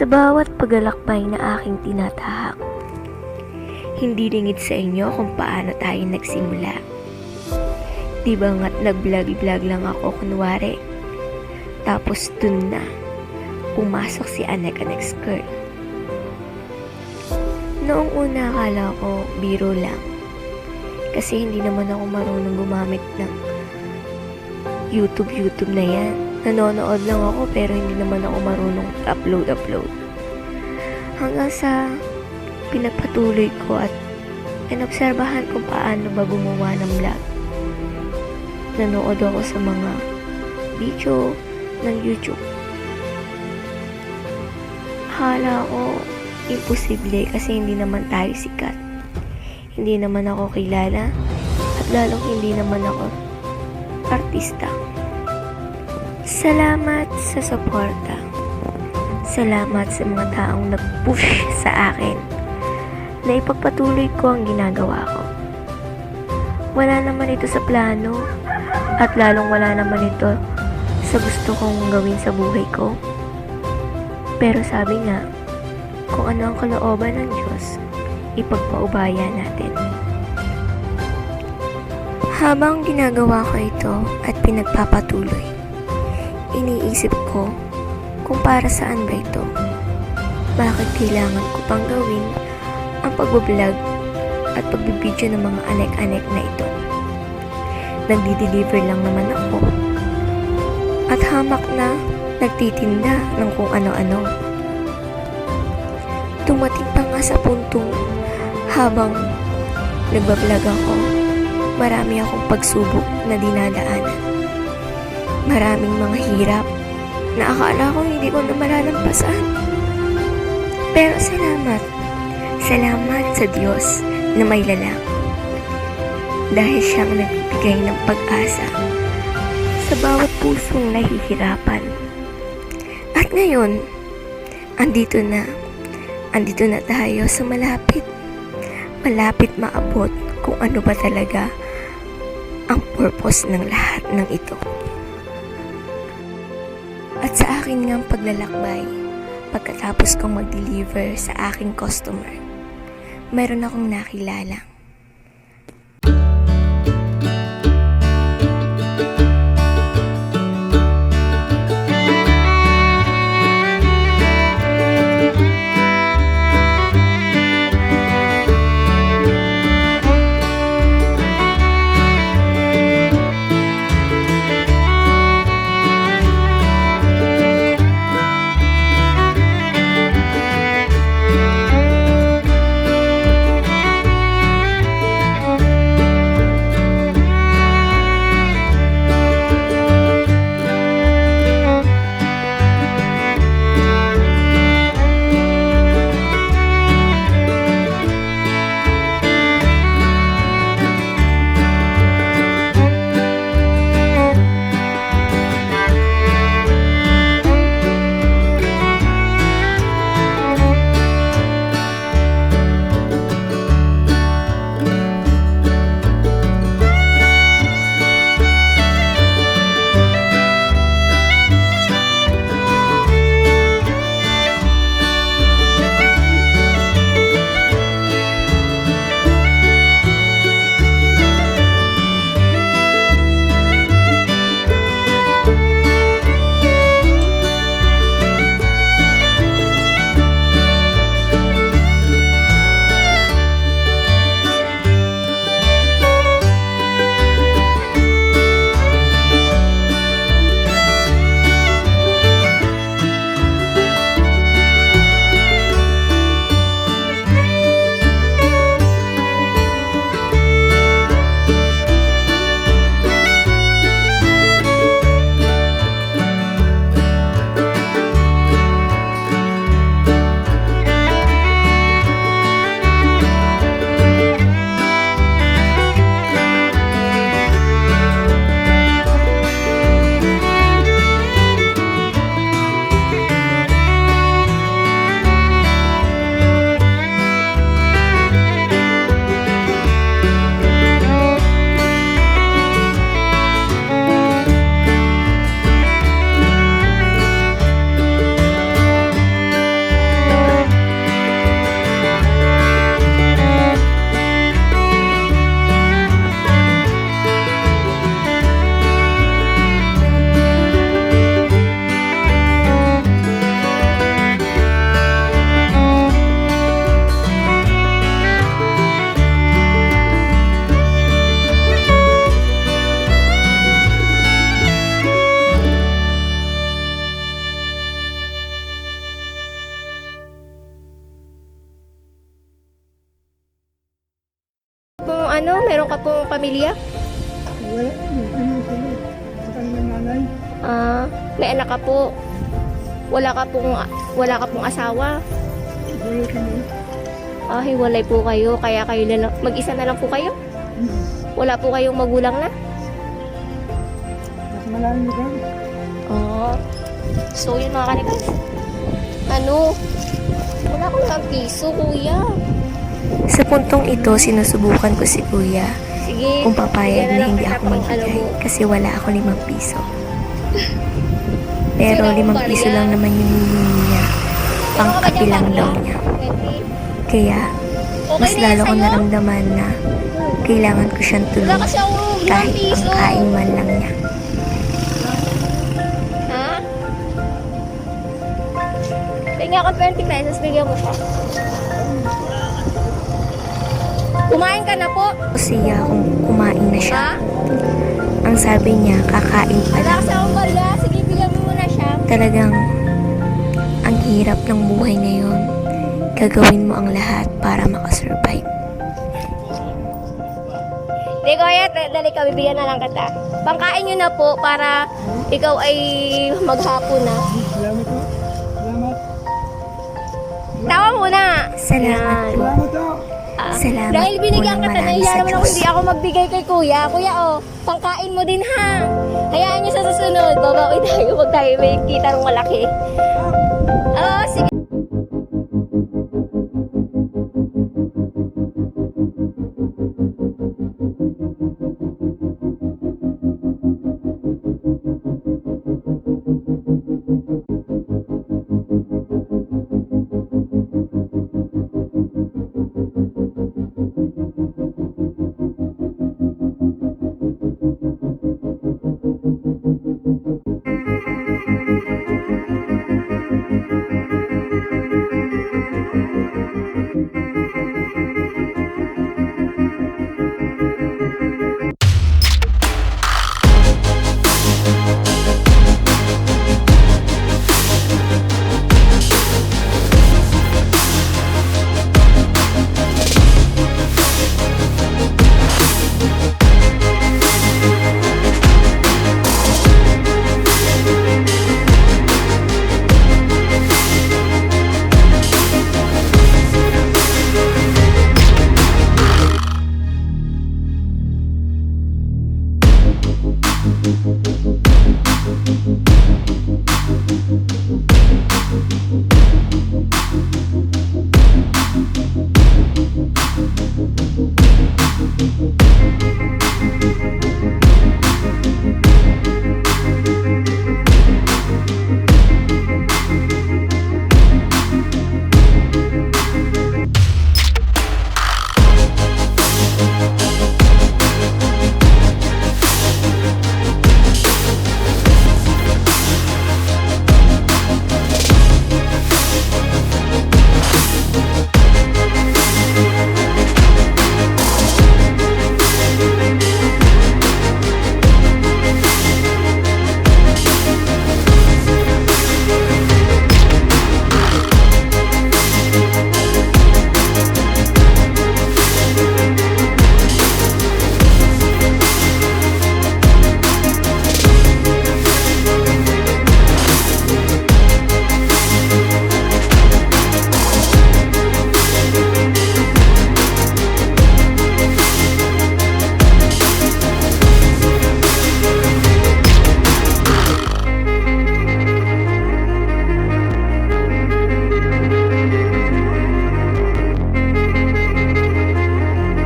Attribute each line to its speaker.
Speaker 1: Sa bawat pagalakbay na aking tinatahak, hindi lingid sa inyo kung paano tayo nagsimula. Di ba nga't nag-vlog-vlog lang ako kunwari? Tapos dun na, pumasok si Anek Anek's girl. Noong una akala ko biro lang. Kasi hindi naman ako marunong gumamit ng YouTube YouTube na yan. Nanonood lang ako pero hindi naman ako marunong upload upload. Hanggang sa pinagpatuloy ko at inobserbahan kung paano ba gumawa ng vlog. Nanood ako sa mga video ng YouTube. Akala ko imposible kasi hindi naman tayo sikat. Hindi naman ako kilala at lalong hindi naman ako artista. Salamat sa suporta. Salamat sa mga taong nag-push sa akin na ipagpatuloy ko ang ginagawa ko. Wala naman ito sa plano at lalong wala naman ito sa gusto kong gawin sa buhay ko. Pero sabi nga, kung ano ang kalooban ng Diyos, ipagpaubaya natin. Habang ginagawa ko ito at pinagpapatuloy, iniisip ko kung para saan ba ito. Bakit kailangan ko pang gawin ang pagbablog at pagbibideo ng mga anek-anek na ito. Nagdi-deliver lang naman ako. At hamak na nagtitinda ng kung ano-ano. Dumating pa nga sa puntong habang nagbablog ako, marami akong pagsubok na dinadaanan. Maraming mga hirap na akala ko hindi ko na malalampasan. Pero salamat. Salamat sa Diyos na may lalang. Dahil siyang nagbibigay ng pag-asa sa bawat pusong nahihirapan. At ngayon, andito na. Andito na tayo sa malapit. Malapit maabot kung ano ba talaga ang purpose ng lahat ng ito. At sa akin ngang paglalakbay, pagkatapos kong mag-deliver sa aking customer, mayroon akong nakilala.
Speaker 2: Pamilya?
Speaker 3: Wala.
Speaker 2: Ah, may anak ka po. Wala ka pong wala ka pong asawa.
Speaker 3: Wala kami.
Speaker 2: Ah, hiwalay po kayo kaya kayo na lang, mag-isa na lang po kayo?
Speaker 3: Hmm.
Speaker 2: Wala po kayong magulang na?
Speaker 3: Mas malalim lugar.
Speaker 2: Oo. So, yun mga kanigas. Ano? Wala akong lang piso, kuya.
Speaker 1: Sa puntong ito, sinusubukan ko si kuya. Kung papayag
Speaker 2: bigyan
Speaker 1: na hindi ako magbigay kasi wala ako limang piso. Pero limang piso lang naman yung hinihingi niya. Pang
Speaker 2: Meron ka ba
Speaker 1: kape
Speaker 2: dyan,
Speaker 1: lang daw niya.
Speaker 2: 20?
Speaker 1: Kaya, mas lalo ko naramdaman na kailangan ko siyang tulungan kahit ang kain man lang niya.
Speaker 2: Ha? Tingnan ko 20 pesos, bigyan mo pa. Kumain ka na po.
Speaker 1: Siya kung kumain na siya.
Speaker 2: Ha?
Speaker 1: Ang sabi niya, kakain pa lang.
Speaker 2: kasi akong barya. Sige, bigyan mo muna siya.
Speaker 1: Talagang ang hirap ng buhay ngayon. Gagawin mo ang lahat para makasurvive.
Speaker 2: Hindi, kuya. Dali ka, bibigyan na lang kita. Pangkain nyo na po para ikaw ay maghapon na.
Speaker 3: Salamat po. Salamat.
Speaker 2: Tawa muna.
Speaker 1: Salamat po.
Speaker 3: Salamat.
Speaker 2: Ah, Dahil binigyan ka na,
Speaker 1: sa
Speaker 2: naman ako hindi ako magbigay kay kuya. Kuya, oh, pangkain mo din ha. Hayaan niyo sa susunod. Babawi tayo pag tayo may kita ng malaki.